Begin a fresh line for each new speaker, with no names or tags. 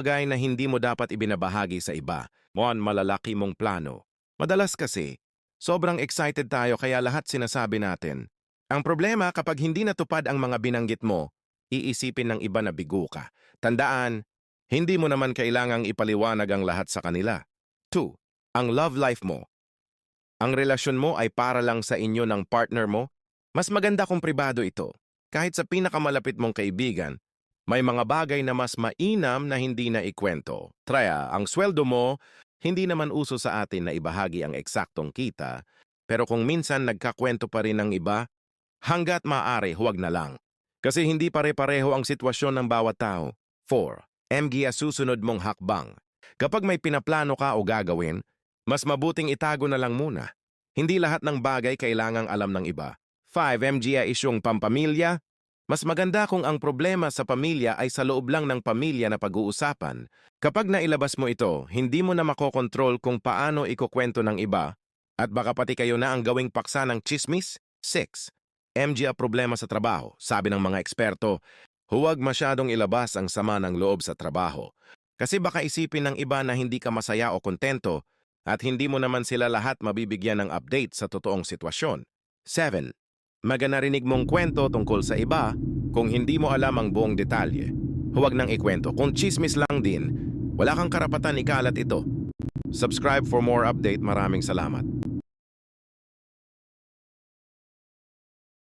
bagay na hindi mo dapat ibinabahagi sa iba. One, malalaki mong plano. Madalas kasi, sobrang excited tayo kaya lahat sinasabi natin. Ang problema kapag hindi natupad ang mga binanggit mo, iisipin ng iba na bigo ka. Tandaan, hindi mo naman kailangang ipaliwanag ang lahat sa kanila. 2. Ang love life mo. Ang relasyon mo ay para lang sa inyo ng partner mo. Mas maganda kung pribado ito. Kahit sa pinakamalapit mong kaibigan, may mga bagay na mas mainam na hindi na ikwento. Traya, ang sweldo mo, hindi naman uso sa atin na ibahagi ang eksaktong kita, pero kung minsan nagkakwento pa rin ng iba, hanggat maaari huwag na lang. Kasi hindi pare-pareho ang sitwasyon ng bawat tao. 4. MG susunod mong hakbang. Kapag may pinaplano ka o gagawin, mas mabuting itago na lang muna. Hindi lahat ng bagay kailangang alam ng iba. 5. MG isyong pampamilya. Mas maganda kung ang problema sa pamilya ay sa loob lang ng pamilya na pag-uusapan. Kapag nailabas mo ito, hindi mo na makokontrol kung paano ikukwento ng iba at baka pati kayo na ang gawing paksa ng chismis. 6. MG problema sa trabaho. Sabi ng mga eksperto, huwag masyadong ilabas ang sama ng loob sa trabaho. Kasi baka isipin ng iba na hindi ka masaya o kontento at hindi mo naman sila lahat mabibigyan ng update sa totoong sitwasyon. 7. Maganarinig mong kwento tungkol sa iba kung hindi mo alam ang buong detalye. Huwag nang ikwento. Kung chismis lang din, wala kang karapatan ikalat ito. Subscribe for more update. Maraming salamat.